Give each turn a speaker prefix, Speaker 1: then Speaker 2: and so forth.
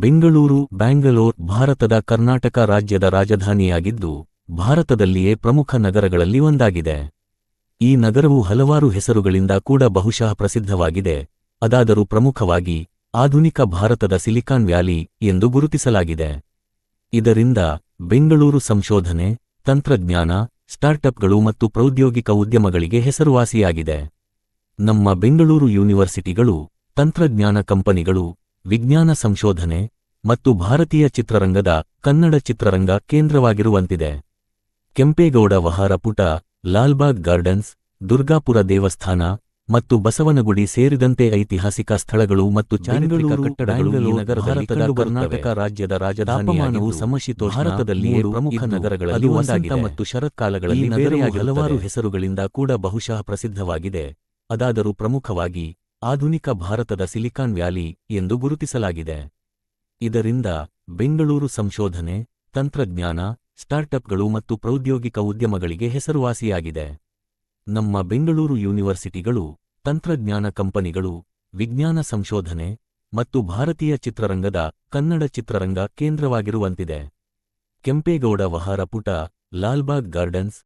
Speaker 1: ಬೆಂಗಳೂರು ಬ್ಯಾಂಗಲೋರ್ ಭಾರತದ ಕರ್ನಾಟಕ ರಾಜ್ಯದ ರಾಜಧಾನಿಯಾಗಿದ್ದು, ಭಾರತದಲ್ಲಿಯೇ ಪ್ರಮುಖ ನಗರಗಳಲ್ಲಿ ಒಂದಾಗಿದೆ. ಈ ನಗರವು ಹಲವಾರು ಹೆಸರುಗಳಿಂದ ಕೂಡ ಬಹುಶಃ ಪ್ರಸಿದ್ಧವಾಗಿದೆ. ಅದಾದರೂ ಪ್ರಮುಖವಾಗಿ ಆಧುನಿಕ ಭಾರತದ ಸಿಲಿಕಾನ್ ವ್ಯಾಲಿ ಎಂದು ಗುರುತಿಸಲಾಗಿದೆ. ಇದರಿಂದ ಬೆಂಗಳೂರು ಸಂಶೋಧನೆ, ತಂತ್ರಜ್ಞಾನ, ಸ್ಟಾರ್ಟ್ಅಪ್ಗಳು ಮತ್ತು ಪ್ರೌದ್ಯೋಗಿಕ ಉದ್ಯಮಗಳಿಗೆ ಹೆಸರುವಾಸಿಯಾಗಿದೆ. ನಮ್ಮ ಬೆಂಗಳೂರು ಯೂನಿವರ್ಸಿಟಿಗಳು, ತಂತ್ರಜ್ಞಾನ ಕಂಪನಿಗಳು ವಿಜ್ಞಾನ ಸಂಶೋಧನೆ ಮತ್ತು ಭಾರತೀಯ ಚಿತ್ರರಂಗದ ಕನ್ನಡ ಚಿತ್ರರಂಗ ಕೇಂದ್ರವಾಗಿರುವಂತಿದೆ. ಕೆಂಪೇಗೌಡ ವಹಾರಪುಟ ಲಾಲ್ಬಾಗ್ ಗಾರ್ಡನ್ಸ್ ದುರ್ಗಾಪುರ ದೇವಸ್ಥಾನ ಮತ್ತು ಬಸವನಗುಡಿ ಸೇರಿದಂತೆ ಐತಿಹಾಸಿಕ ಸ್ಥಳಗಳು ಮತ್ತು ಚಾರಿತ್ರಿಕ ಕಟ್ಟಡಗಳು ನಗರದಲ್ಲಿ ಕರ್ನಾಟಕ ರಾಜ್ಯದ ರಾಜಧಾನಿಯಾಗಿದ್ದು ಸಮಶೀತೋಷ್ಣ ಭಾರತದಲ್ಲಿ ಪ್ರಮುಖ ನಗರಗಳಲ್ಲಿ ವಸಂತ ಮತ್ತು ಶರತ್ಕಾಲಗಳಲ್ಲಿ ನಗರವು ಹಲವಾರು ಹೆಸರುಗಳಿಂದ ಕೂಡ ಬಹುಶಃ ಪ್ರಸಿದ್ಧವಾಗಿದೆ. ಅದಾದರೂ ಪ್ರಮುಖವಾಗಿ ಆಧುನಿಕ ಭಾರತದ ಸಿಲಿಕಾನ್ ವ್ಯಾಲಿ ಎಂದು ಗುರುತಿಸಲಾಗಿದೆ. ಇದರಿಂದ ಬೆಂಗಳೂರು ಸಂಶೋಧನೆ, ತಂತ್ರಜ್ಞಾನ, ಸ್ಟಾರ್ಟ್ಅಪ್ಗಳು ಮತ್ತು ಪ್ರೌದ್ಯೋಗಿಕ ಉದ್ಯಮಗಳಿಗೆ ಹೆಸರುವಾಸಿಯಾಗಿದೆ. ನಮ್ಮ ಬೆಂಗಳೂರು ಯೂನಿವರ್ಸಿಟಿಗಳು, ತಂತ್ರಜ್ಞಾನ ಕಂಪನಿಗಳು, ವಿಜ್ಞಾನ ಸಂಶೋಧನೆ ಮತ್ತು ಭಾರತೀಯ ಚಿತ್ರರಂಗದ ಕನ್ನಡ ಚಿತ್ರರಂಗ ಕೇಂದ್ರವಾಗಿರುವಂತಿದೆ. ಕೆಂಪೇಗೌಡ ವಹಾರಪುಟ, ಲಾಲ್ಬಾಗ್ ಗಾರ್ಡನ್ಸ್